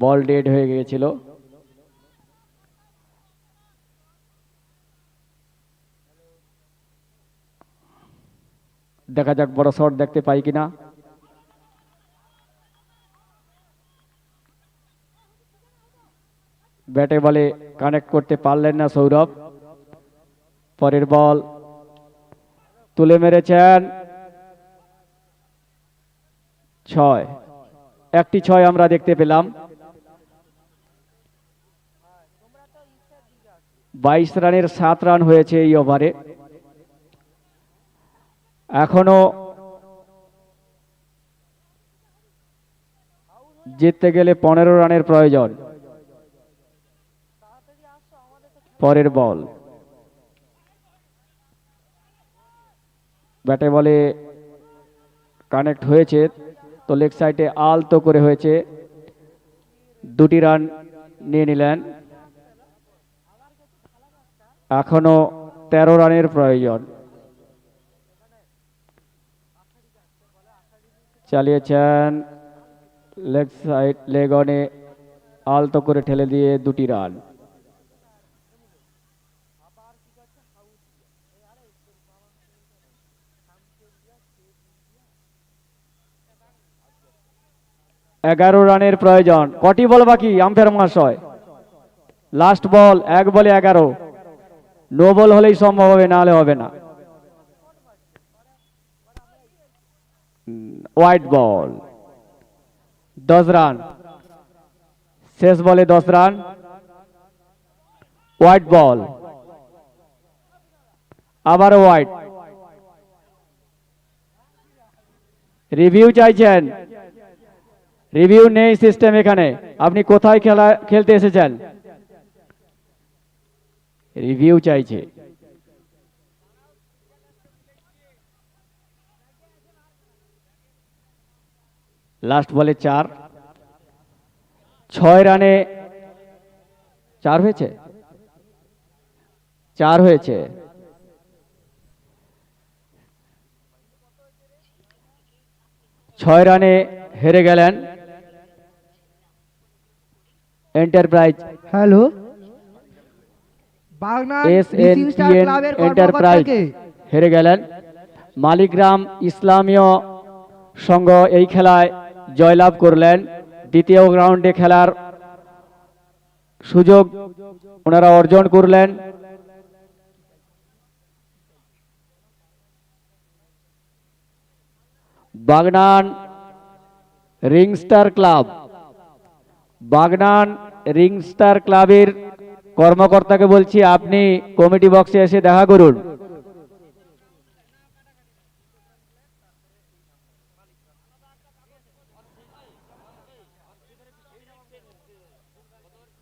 বল dead হয়ে গিয়েছিল। দেখা যাক বড় শট দেখতে পাই কিনা। ব্যাটে বলে কানেক্ট করতে পারলেন না সৌরভ। পরের বল তুলে মেরেছেন। ছয়। একটি ছয় আমরা দেখতে পেলাম। বাইশ রানের সাত রান হয়েছে এই ওভারে। এখনও জিততে গেলে পনেরো রানের প্রয়োজন। পরের বল। ব্যাটে বলে কানেক্ট হয়েছে, তো লেগ সাইডে আলতো করে হয়েছে। দুটি রান নিয়ে নিলেন। এখনও তেরো রানের প্রয়োজন। চালিয়েছেন লেগ সাইড, লেগ অনে আলতো করে ঠেলে দিয়ে দুটি রান। এগারো রানের প্রয়োজন। কটি বল বাকি, আম্পায়ার মহাশয়? লাস্ট বল, এক বলে এগারো। নো বল হলেই সম্ভব হবে না হলে হবে না। হোয়াইট বল দশ রান। শেষ বলে দশ রান। হোয়াইট বল আবারও হোয়াইট রিভিউ চাইছেন। রিভিউ নেই সিস্টেম এখানে। আপনি কোথায় খেলা, খেলতে এসেছেন? রিভিউ চাইছে। লাস্ট বলে চার। ছয় রানে চার হয়েছে? চার হয়েছে। ছয় রানে হেরে গেলেন। Enterprise hello S N N ক্লাবের এন্টারপ্রাইজ হেরে গেলেন। মালিগ্রাম ইসলামীয় সংঘ এই খেলায় জয়লাভ করলেন। দ্বিতীয় রাউন্ডে খেলার সুযোগ ওনারা অর্জন করলেন। Bagnan Ringstar club Bagnan Ringstar ক্লাবের কর্মকর্তাকে বলছি, আপনি কমিটি বক্সে এসে দেখা করুন।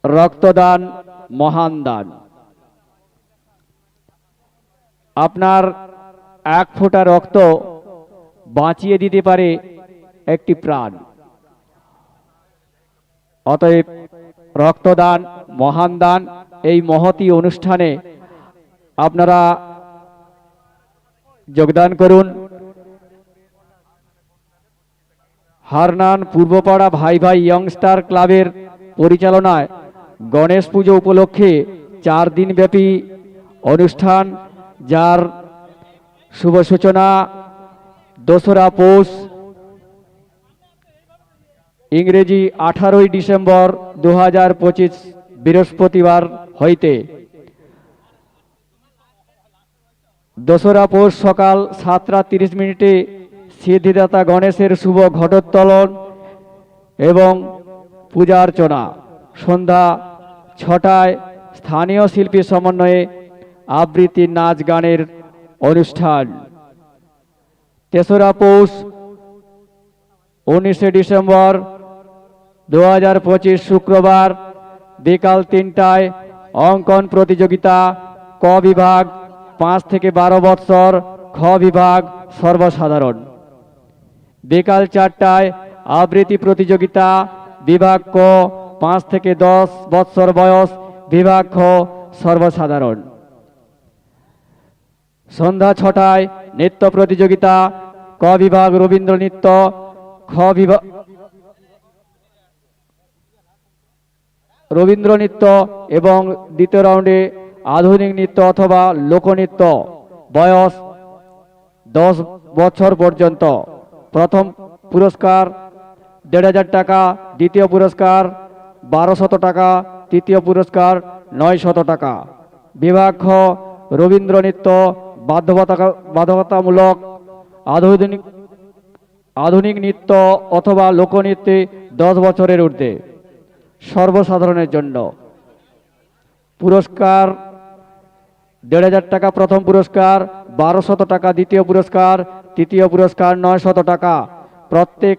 রক্তদান মহান দান। আপনার এক ফোঁটা রক্ত বাঁচিয়ে দিতে পারে একটি প্রাণ। অতএব রক্তদান মহান দান। এই মহতি অনুষ্ঠানে আপনারা যোগদান করুন। হারনান পূর্বপাড়া ভাই ভাই ইয়ংস্টার ক্লাবের পরিচালনায় গণেশ পুজো উপলক্ষে চার দিনব্যাপী অনুষ্ঠান, যার শুভ সূচনা দোসরা পৌষ ইংরেজি আঠারোই ডিসেম্বর দু হাজার পঁচিশ বৃহস্পতিবার হইতে। দোসরা পৌষ সকাল সাতটা তিরিশ মিনিটে সিদ্ধিদাতা গণেশের শুভ ঘটোত্তোলন এবং পূজা অর্চনা সন্ধ্যা ছটায় স্থানীয় শিল্পীর সমন্বয়ে আবৃত্তি নাচ গানের অনুষ্ঠান। তেসরা পৌষ উনিশে ডিসেম্বর দু শুক্রবার বিকাল তিনটায় অঙ্কন প্রতিযোগিতা, ক বিভাগ, পাঁচ থেকে বারো বৎসর, খ বিভাগ, সর্বসাধারণ। বিকাল চারটায় আবৃত্তি প্রতিযোগিতা, বিভাগ ক, পাঁচ থেকে দশ বৎসর বয়স, বিভাগ খ, সর্বসাধারণ। সন্ধ্যা ছটায় নৃত্য প্রতিযোগিতা, ক বিভাগ রবীন্দ্র নৃত্য খ বিভাগ রবীন্দ্র নৃত্য এবং দ্বিতীয় রাউন্ডে আধুনিক নৃত্য অথবা লোকনৃত্য বয়স দশ বছর পর্যন্ত। প্রথম পুরস্কার দেড় হাজার টাকা, দ্বিতীয় পুরস্কার বারোশত টাকা, তৃতীয় পুরস্কার নয় শত টাকা। বিভাগ রবীন্দ্র নৃত্য বাধ্যতামূলক আধুনিক আধুনিক নৃত্য অথবা লোকনৃত্যে দশ বছরের ঊর্ধ্বে। সর্বসাধারণের জন্য। পুরস্কার, দেড় হাজার টাকা প্রথম পুরস্কার বারোশত টাকা দ্বিতীয় পুরস্কার, তৃতীয় পুরস্কার নয় শত টাকা। প্রত্যেক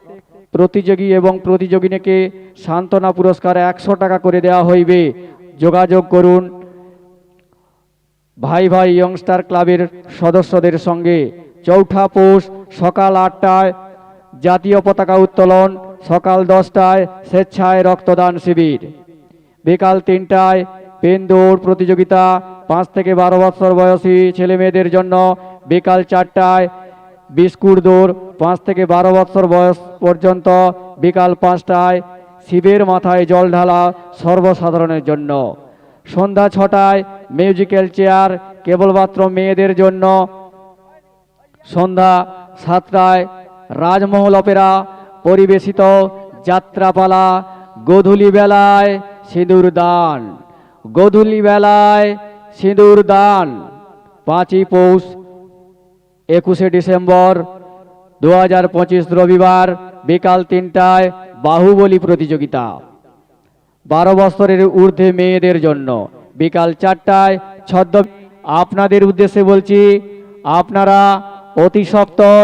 প্রতিযোগী এবং প্রতিযোগিনীকে সান্ত্বনা পুরস্কার একশো টাকা করে দেওয়া হইবে। যোগাযোগ করুন ভাই ভাই ইয়ংস্টার ক্লাবের সদস্যদের সঙ্গে। চৌঠা পৌষ সকাল আটটায় জাতীয় পতাকা উত্তোলন সকাল দশটায় স্বেচ্ছায় রক্তদান শিবির। বিকাল তিনটায় পেন দৌড় প্রতিযোগিতা, পাঁচ থেকে বারো বছর বয়সী ছেলে মেয়েদের জন্য বিকাল চারটায় বিস্কুট দৌড়, পাঁচ থেকে বারো বছর বয়স পর্যন্ত বিকাল পাঁচটায় শিবের মাথায় জল ঢালা সর্বসাধারণের জন্য। সন্ধ্যা ছটায় মিউজিক্যাল চেয়ার কেবলমাত্র মেয়েদের জন্য। সন্ধ্যা সাতটায় রাজমহল অপেরা পরিবেশিত যাত্রাপালা গোধূলি বেলায় সিঁদুর দান। গোধূলি বেলায় সিঁদুর দান। পাঁচই পৌষ একুশে ডিসেম্বর দু হাজার পঁচিশ রবিবার বিকাল তিনটায় বাহুবলী প্রতিযোগিতা। বারো বছরের ঊর্ধ্বে মেয়েদের জন্য বিকাল চারটায় ছদ্ম আপনাদের উদ্দেশ্যে বলছি, আপনারা অতি সত্বর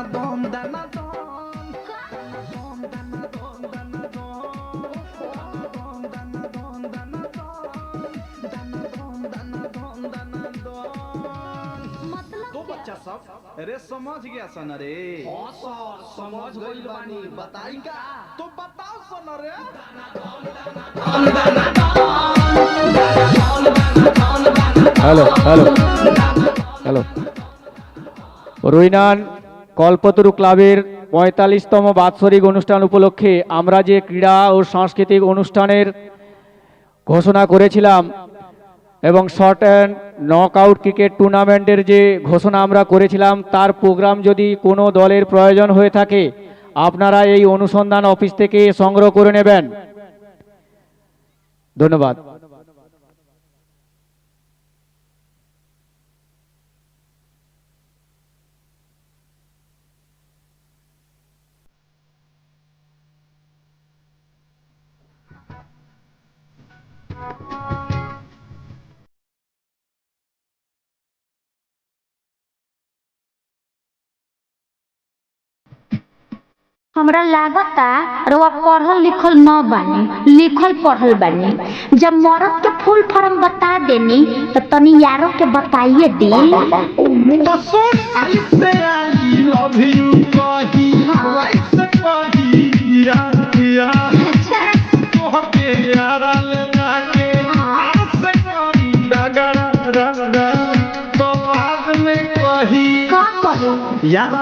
सब अरे समझ गया सन रे सर समझ गई बानी बताई का तो बताओ सन रे হ্যালো হ্যালো হ্যালো রুইনান কল্পতরু ক্লাবের পঁয়তাল্লিশতম বাৎসরিক অনুষ্ঠান উপলক্ষে আমরা যে ক্রীড়া ও সাংস্কৃতিক অনুষ্ঠানের ঘোষণা করেছিলাম এবং short and knock out cricket টুর্নামেন্টের যে ঘোষণা আমরা করেছিলাম, তার প্রোগ্রাম যদি কোনো দলের প্রয়োজন হয়ে থাকে, আপনারা এই অনুসন্ধান অফিস থেকে সংগ্রহ করে নেবেন। ধন্যবাদ। हमरा लागता रउआ पढ़ल लिखल न बानी, लिखल पढ़ल बानी। जब मरद के फुल फॉर्म बता देनी तो तनी यारो के बताइए दी। यारा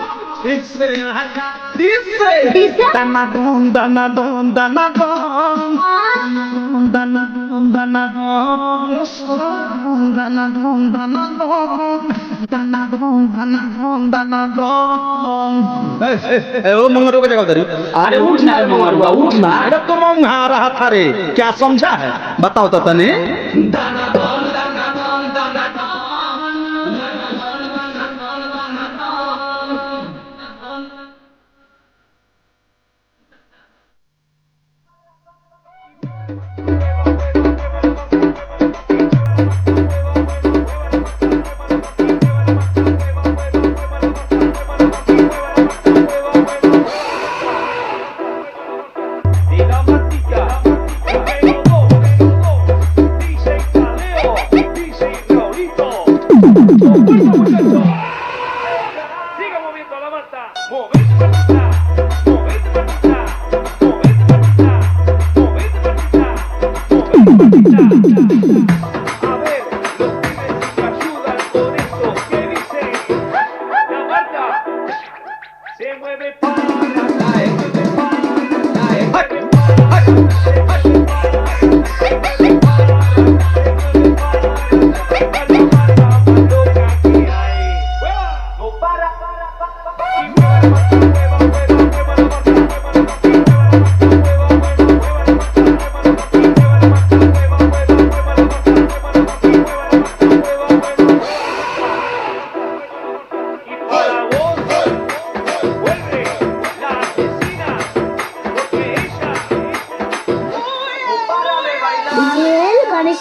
अरे उठ ना मंगरुआ उठ ना अरे तो मंगारा था रे क्या समझा है बताओ तो तने दाना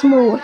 Miguel